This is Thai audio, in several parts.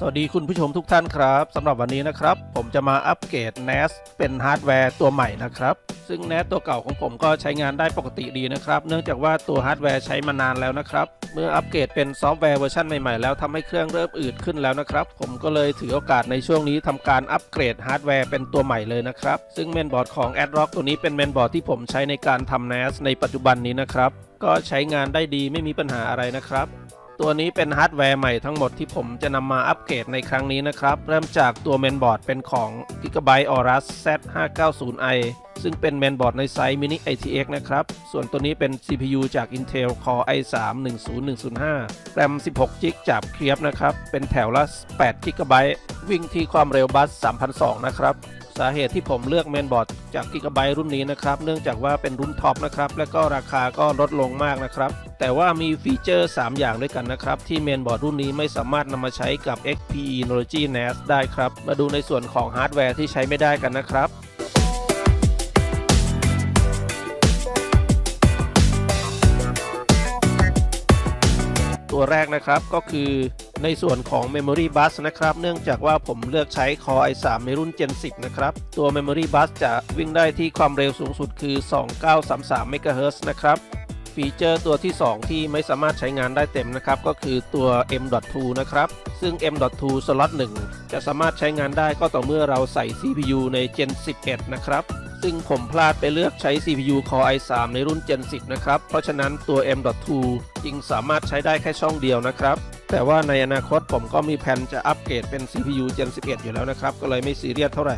สวัสดีคุณผู้ชมทุกท่านครับสำหรับวันนี้นะครับ ผมจะมาอัปเกรด NAS เป็นฮาร์ดแวร์ตัวใหม่นะครับ ซึ่ง NAS ตัวเก่าของผมก็ใช้งานได้ปกติดีนะครับ เนื่องจากว่าตัวฮาร์ดแวร์ใช้มานานแล้วนะครับ เมื่ออัปเกรดเป็นซอฟต์แวร์เวอร์ชันใหม่ๆแล้วทำให้เครื่องเริ่มอืดขึ้นแล้วนะครับ ผมก็เลยถือโอกาสในช่วงนี้ทำการอัปเกรดฮาร์ดแวร์เป็นตัวใหม่เลยนะครับซึ่งเมนบอร์ดของ a d r o c k ตัวนี้เป็นเมนบอร์ดที่ผมใช้ในการทำ NAS ในปัจจุบันนี้นะครับก็ใช้งานได้ดีไม่มีปัญหาอะไรนะครับ ตัวนี้เป็นฮาร์ดแวร์ใหม่ทั้งหมดที่ผมจะนำมาอัปเกรดในครั้งนี้นะครับ เริ่มจากตัวเมนบอร์ดเป็นของ Gigabyte Aorus Z590i ซึ่งเป็นเมนบอร์ดในไซส์ Mini ITX นะครับ ส่วนตัวนี้เป็น CPU จาก Intel Core i3 10105 RAM 16 g b จากเคลียบนะครับ เป็นแถวละ8 GB วิ่งที่ความเร็วบัส3,200นะครับ สาเหตุที่ผมเลือกเมนบอร์ดจากกิกะไบต์รุ่นนี้นะครับ เนื่องจากว่าเป็นรุ่นท็อปนะครับ และก็ราคาก็ลดลงมากนะครับ แต่ว่ามีฟีเจอร์ 3 อย่างด้วยกันนะครับ ที่เมนบอร์ดรุ่นนี้ไม่สามารถนำมาใช้กับ XPENology NAS ได้ครับ มาดูในส่วนของฮาร์ดแวร์ที่ใช้ไม่ได้กันนะครับตัวแรกนะครับก็คือ ในส่วนของ Memory Bus นะครับ เนื่องจากว่าผมเลือกใช้ Core i3 ในรุ่น Gen 10 นะครับ ตัว Memory Bus จะวิ่งได้ที่ความเร็วสูงสุดคือ 2933 MHz นะครับ ฟีเจอร์ตัวที่ 2 ที่ไม่สามารถใช้งานได้เต็มนะครับ ก็คือตัว M.2 นะครับ ซึ่ง M.2 สล็อต1จะสามารถใช้งานได้ก็ต่อเมื่อเราใส่ CPU ใน Gen 11 นะครับซึ่งผมพลาดไปเลือกใช้ CPU Core i3 ในรุ่น Gen 10 นะครับ เพราะฉะนั้นตัว M.2 จึงสามารถใช้ได้แค่ช่องเดียวนะครับ แต่ว่าในอนาคตผมก็มีแผนจะอัปเกรดเป็น CPU Gen 11 อยู่แล้วนะครับ ก็เลยไม่ซีเรียสเท่าไหร่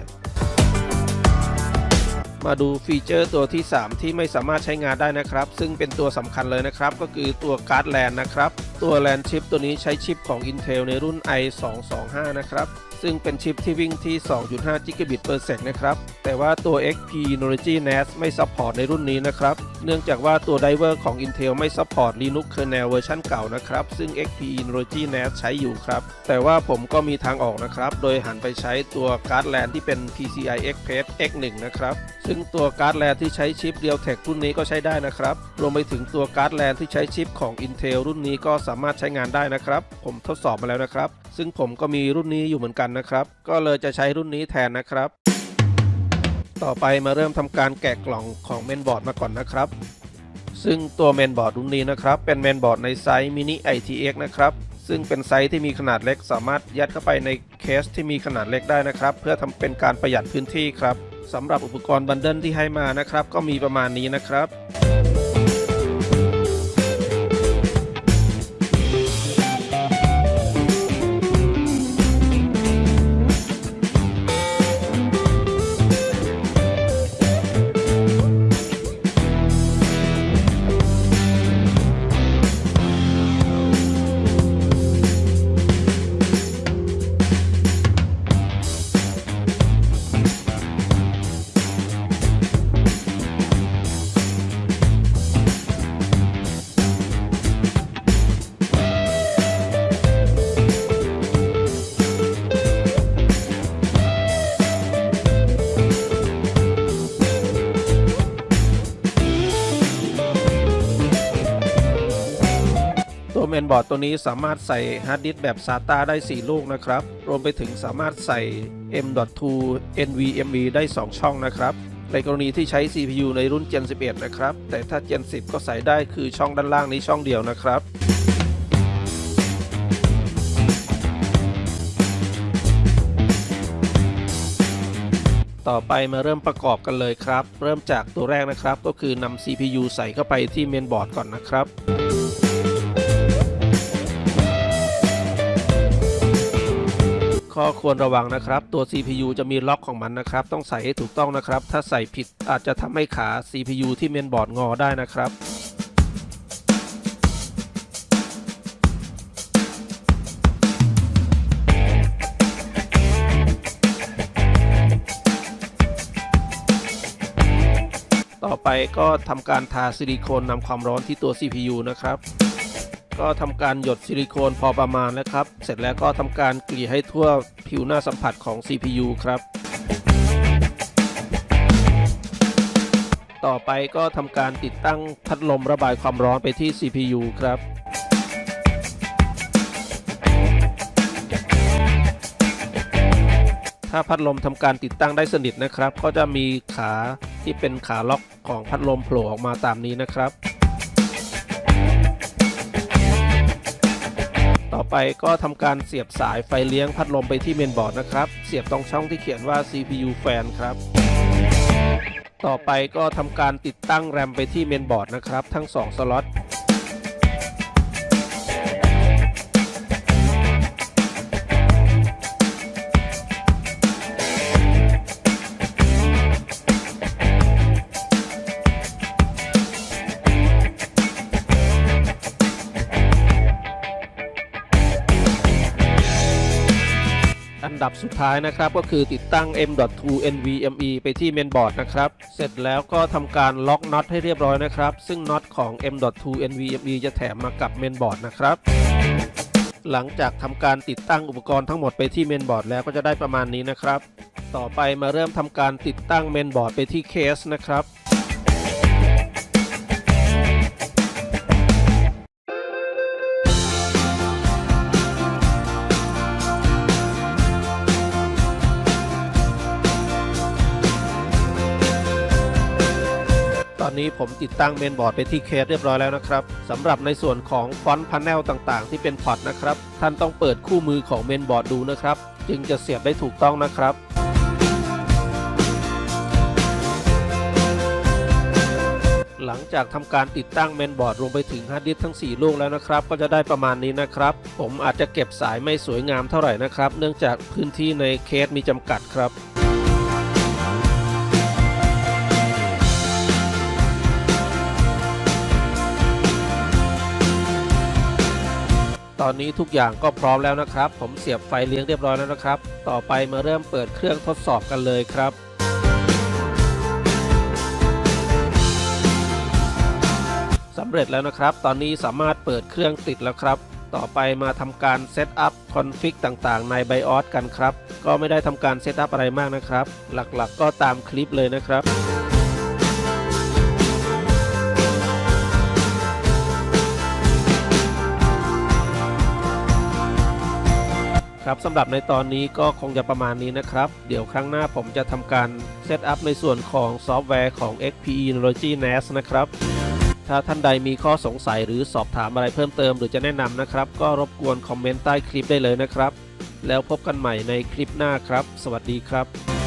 มาดูฟีเจอร์ตัวที่ 3 ที่ไม่สามารถใช้งานได้นะครับ ซึ่งเป็นตัวสำคัญเลยนะครับ ก็คือตัวการ์ดแลนนะครับ ตัวแลนชิปตัวนี้ใช้ชิปของ Intel ในรุ่น i225 นะครับ ซึ่งเป็นชิปที่วิ่งที่ 2.5 Gigabit per sec นะครับ แต่ว่าตัว XPNology NAS ไม่ซัพพอร์ตในรุ่นนี้นะครับ เนื่องจากว่าตัวไดเวอร์ของ Intel ไม่ซัพพอร์ต Linux kernel เวอร์ชันเก่านะครับ ซึ่ง XPNology NAS ใช้อยู่ครับ แต่ว่าผมก็มีทางออกนะครับ โดยหันไปใช้ตัวการ์ดแลนที่เป็น PCI Express X1 นะครับ ซึ่งตัวการ์ดแลนที่ใช้ชิป Realtek รุ่นนี้ก็ใช้ได้นะครับ รวมไปถึงตัวการ์ดแลนที่ใช้ชิปของ Intel รุ่นนี้ก็สามารถใช้งานได้นะครับ ผมทดสอบมาแล้วนะครับ ซึ่งผมก็มีรุ่นนี้อยู่เหมือนกันนะครับ ก็เลยจะใช้รุ่นนี้แทนนะครับ ต่อไปมาเริ่มทำการแกะกล่องของเมนบอร์ดมาก่อนนะครับ ซึ่งตัวเมนบอร์ดรุ่นนี้นะครับ เป็นเมนบอร์ดในไซส์ Mini ITX นะครับซึ่งเป็นไซส์ที่มีขนาดเล็กสามารถยัดเข้าไปในเคสที่มีขนาดเล็กได้นะครับ เพื่อทำเป็นการประหยัดพื้นที่ครับสำหรับอุปกรณ์บันเดิลที่ให้มานะครับ ก็มีประมาณนี้นะครับ นบอร์ดตัวนี้สามารถใส่ฮาร์ดดิสก์แบบ SATA ได้ 4 ลูกนะครับ รวมไปถึงสามารถใส่ M.2 NVMe ได้ 2 ช่องนะครับ ในกรณีที่ใช้ CPU ในรุ่น Gen 11 นะครับ แต่ถ้า Gen 10 ก็ใส่ได้คือช่องด้านล่างนี้ช่องเดียวนะครับต่อไปมาเริ่มประกอบกันเลยครับ เริ่มจากตัวแรกนะครับ ก็คือนำ CPU ใส่เข้าไปที่เมนบอร์ดก่อนนะครับ ข้อควรระวังนะครับ ตัว CPU จะมีล็อกของมันนะครับ ต้องใส่ให้ถูกต้องนะครับ ถ้าใส่ผิดอาจจะทำให้ขา CPU ที่เมนบอร์ดงอได้นะครับต่อไปก็ทำการทาซิลิโคนนำความร้อนที่ตัว CPU นะครับ ก็ทำการหยดซิลิโคนพอประมาณนะครับ เสร็จแล้วก็ทำการเกลี่ยให้ทั่วผิวหน้าสัมผัสของ CPU ครับ ต่อไปก็ทำการติดตั้งพัดลมระบายความร้อนไปที่ CPU ครับถ้าพัดลมทำการติดตั้งได้สนิทนะครับ ก็จะมีขาที่เป็นขาล็อกของพัดลมโผล่ออกมาตามนี้นะครับ ไปก็ทำการเสียบสายไฟเลี้ยงพัดลมไปที่เมนบอร์ดนะครับ เสียบตรงช่องที่เขียนว่า CPU fan ครับ ต่อไปก็ทำการติดตั้งแรมไปที่เมนบอร์ดนะครับ ทั้ง 2 สล็อต อันดับสุดท้ายนะครับ ก็คือติดตั้ง M.2 NVMe ไปที่เมนบอร์ดนะครับ เสร็จแล้วก็ทำการล็อกน็อตให้เรียบร้อยนะครับ ซึ่งน็อตของ M.2 NVMe จะแถมมากับเมนบอร์ดนะครับ หลังจากทำการติดตั้งอุปกรณ์ทั้งหมดไปที่เมนบอร์ดแล้วก็จะได้ประมาณนี้นะครับ ต่อไปมาเริ่มทำการติดตั้งเมนบอร์ดไปที่เคสนะครับ นี้ผมติดตั้งเมนบอร์ดไปที่เคสเรียบร้อยแล้วนะครับสำหรับในส่วนของฟอนต์พาเนลต่างๆ ที่เป็นพอร์ตนะครับ ท่านต้องเปิดคู่มือของเมนบอร์ดดูนะครับ จึงจะเสียบได้ถูกต้องนะครับหลังจากทำการติดตั้งเมนบอร์ดรวมไปถึงฮาร์ดดิสทั้ง 4 ลูกแล้วนะครับ ก็จะได้ประมาณนี้นะครับ ผมอาจจะเก็บสายไม่สวยงามเท่าไหร่นะครับ เนื่องจากพื้นที่ในเคสมีจำกัดครับ ตอนนี้ทุกอย่างก็พร้อมแล้วนะครับ ผมเสียบไฟเลี้ยงเรียบร้อยแล้วนะครับ ต่อไปมาเริ่มเปิดเครื่องทดสอบกันเลยครับสำเร็จแล้วนะครับ ตอนนี้สามารถเปิดเครื่องติดแล้วครับ ต่อไปมาทำการเซตอัพคอนฟิกต่างๆ ใน BIOS กันครับ ก็ไม่ได้ทำการเซตอัพอะไรมากนะครับ หลักๆก็ตามคลิปเลยนะครับ ครับสำหรับในตอนนี้ก็คงจะประมาณนี้นะครับ เดี๋ยวครั้งหน้าผมจะทำการเซตอัพในส่วนของซอฟต์แวร์ของ XPE n o l o g y NAS นะครับ ถ้าท่านใดมีข้อสงสัยหรือสอบถามอะไรเพิ่มเติมหรือจะแนะนำนะครับ ก็รบกวนคอมเมนต์ใต้คลิปได้เลยนะครับ แล้วพบกันใหม่ในคลิปหน้าครับ สวัสดีครับ